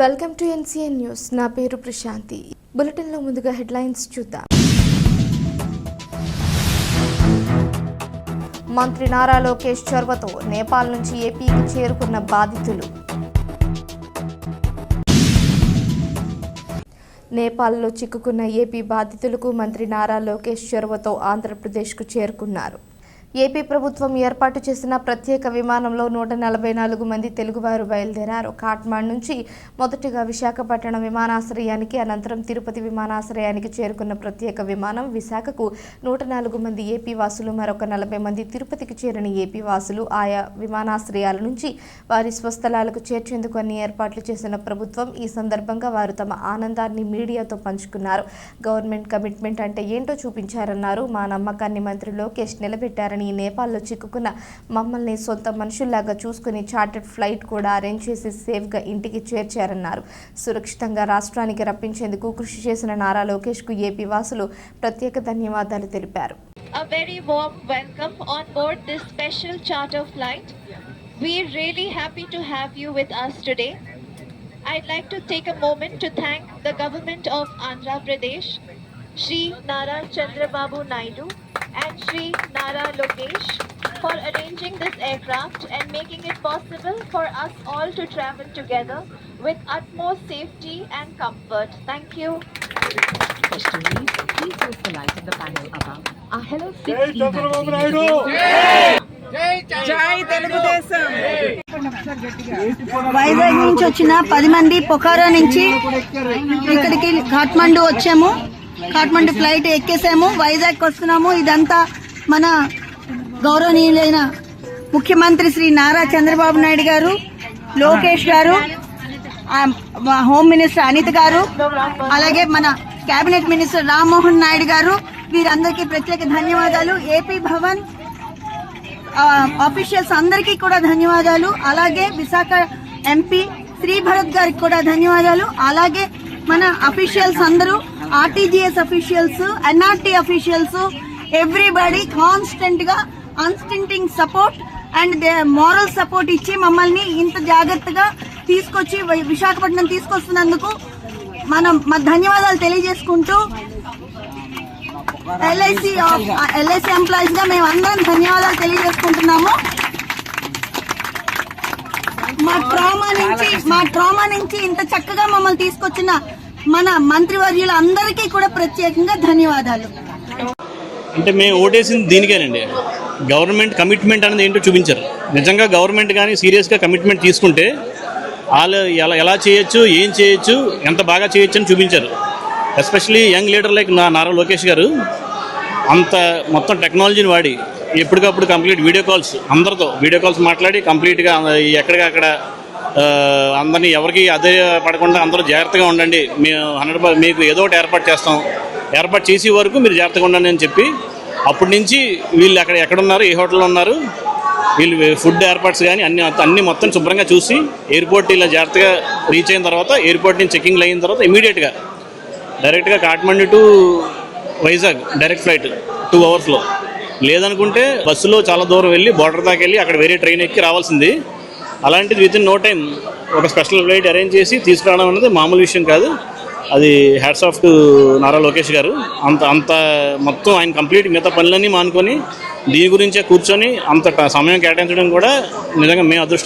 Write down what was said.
Welcome to NCN news. నా పేరు ప్రశాంతి. బులెటిన్లో ముందుగా హెడ్లైన్స్ చూద్దాం. మంత్రి నారా లోకేష్ చొరవతో నేపాల్ నుంచి ఏపీకి చేరుకున్న బాధితులు. నేపాల్లో చిక్కుకున్న ఏపీ బాధితులకు మంత్రి నారా లోకేష్ చొరవతో ఆంధ్రప్రదేశ్కు చేరుకున్నారు. ఏపీ ప్రభుత్వం ఏర్పాటు చేసిన ప్రత్యేక విమానంలో నూట నలభై నాలుగు మంది తెలుగువారు బయలుదేరారు. కాట్మాండ్ నుంచి మొదటిగా విశాఖపట్నం విమానాశ్రయానికి అనంతరం తిరుపతి విమానాశ్రయానికి చేరుకున్న ప్రత్యేక విమానం విశాఖకు నూట నాలుగు మంది ఏపీ వాసులు మరొక నలభై మంది తిరుపతికి చేరిన ఏపీ వాసులు ఆయా విమానాశ్రయాల నుంచి వారి స్వస్థలాలకు చేర్చేందుకు అన్ని ఏర్పాట్లు చేసిన ప్రభుత్వం ఈ సందర్భంగా వారు తమ ఆనందాన్ని మీడియాతో పంచుకున్నారు. గవర్నమెంట్ కమిట్మెంట్ అంటే ఏంటో చూపించారన్నారు. మా నమ్మకాన్ని మంత్రి లోకేష్ నిలబెట్టారని కానీ నేపాల్లో చిక్కుకున్న మమ్మల్ని సొంత మనుషుల్లాగా చూసుకుని చార్టెడ్ ఫ్లైట్ కూడా అరేంజ్ చేసి సేఫ్గా ఇంటికి చేర్చారన్నారు సురక్షితంగా రాష్ట్రానికి రప్పించేందుకు కృషి చేసిన నారా లోకేష్కు ఏపీ వాసులు ప్రత్యేక ధన్యవాదాలు తెలిపారు a very warm welcome on board this special charter flight. We're really happy to have you with us today. I'd like to take a moment to thank the government of Andhra Pradesh, Shri Nara Chandrababu Naidu and Sri Nara Lokesh for arranging this aircraft and making it possible for us all to travel together with utmost safety and comfort. Thank you. Questioning, please use the light in the panel above. Our Hello జై 6 చంద్రబాబు నాయుడు జై తెలుగుదేశం వైజాగ్ నుంచి వచ్చిన పది మంది పొఖారా నుంచి ఇక్కడికి కాఠ్మండు వచ్చాము Kathmandu flight ఎక్కేసాము Vizag వస్తున్నాము. ఇదంతా మన గౌరవనీయులైన ముఖ్యమంత్రి శ్రీ నారా చంద్రబాబు నాయుడు గారు లోకేష్ గారు హోమ్ మినిస్టర్ అనిత్ గారు అలాగే మన కేబినెట్ మినిస్టర్ రామ్మోహన్ నాయుడు గారు వీరందరికీ ప్రత్యేక ధన్యవాదాలు. ఏపీ భవన్ ఆఫీషియల్స్ అందరికీ కూడా ధన్యవాదాలు. అలాగే విశాఖ ఎంపీ శ్రీ భరత్ గారికి కూడా ధన్యవాదాలు. అలాగే మన అఫీషియల్స్ అందరూ RTGS officials NRT officials everybody కాన్స్టెంట్గా unstinting support and they moral support ఇచ్చి మమ్మల్ని ఇంత జాగ్రత్తగా తీసుకొచ్చి విశాఖపట్నం తీసుకొస్తున్నందుకు మనం మా ధన్యవాదాలు తెలియజేసుకుంటూ ఎల్ఐసి ఎల్ఐసి ఎంప్లాయీస్గా మేము అందరం ధన్యవాదాలు తెలియజేసుకుంటున్నాము. మా ట్రామా నుంచి మా ట్రామా నుంచి ఇంత చక్కగా మమ్మల్ని తీసుకొచ్చిన మన మంత్రివర్యులు అందరికీ కూడా ప్రత్యేకంగా ధన్యవాదాలు. అంటే మేము ఓటేసింది దీనికేనండి. గవర్నమెంట్ కమిట్మెంట్ అనేది ఏంటో చూపించారు. నిజంగా గవర్నమెంట్ కానీ సీరియస్గా కమిట్మెంట్ తీసుకుంటే వాళ్ళు ఎలా ఎలా చేయొచ్చు ఏం చేయొచ్చు ఎంత బాగా చేయొచ్చు అని చూపించారు. ఎస్పెషలీ యంగ్ లీడర్ లైక్ నా నారా లోకేష్ గారు అంత మొత్తం టెక్నాలజీని వాడి ఎప్పటికప్పుడు కంప్లీట్ వీడియో కాల్స్ అందరితో వీడియో కాల్స్ మాట్లాడి కంప్లీట్గా ఎక్కడికక్కడ అందరినీ ఎవరికి అదే పడకుండా అందరూ జాగ్రత్తగా ఉండండి. మేము హండ్రెడ్ మీకు ఏదో ఒకటి ఏర్పాటు చేస్తాం. ఏర్పాటు చేసే వరకు మీరు జాగ్రత్తగా ఉండండి అని చెప్పి అప్పటి నుంచి వీళ్ళు అక్కడ ఎక్కడున్నారు ఏ హోటల్లో ఉన్నారు వీళ్ళు ఫుడ్ ఏర్పాట్స్ కానీ అన్ని అన్ని మొత్తం శుభ్రంగా చూసి ఎయిర్పోర్ట్ ఇలా జాగ్రత్తగా రీచ్ అయిన తర్వాత ఎయిర్పోర్ట్ నుంచి చెకింగ్లు అయిన తర్వాత ఇమీడియట్గా డైరెక్ట్గా Kathmandu to Vizag direct flight two అవర్స్లో లేదనుకుంటే బస్సులో చాలా దూరం వెళ్ళి బోర్డర్ దాకా వెళ్ళి అక్కడ వేరే ట్రైన్ ఎక్కి రావాల్సింది. అలాంటిది విత్ ఇన్ నో టైం ఒక స్పెషల్ ఫ్లైట్ అరేంజ్ చేసి తీసుకురావడం అనేది మామూలు విషయం కాదు. అది hats off to Nara Lokesh గారు. అంత అంత మొత్తం ఆయన కంప్లీట్ మిగతా పనులన్నీ మానుకొని దీని గురించే కూర్చొని అంత సమయం కేటాయించడం కూడా నిజంగా మేము అదృష్టం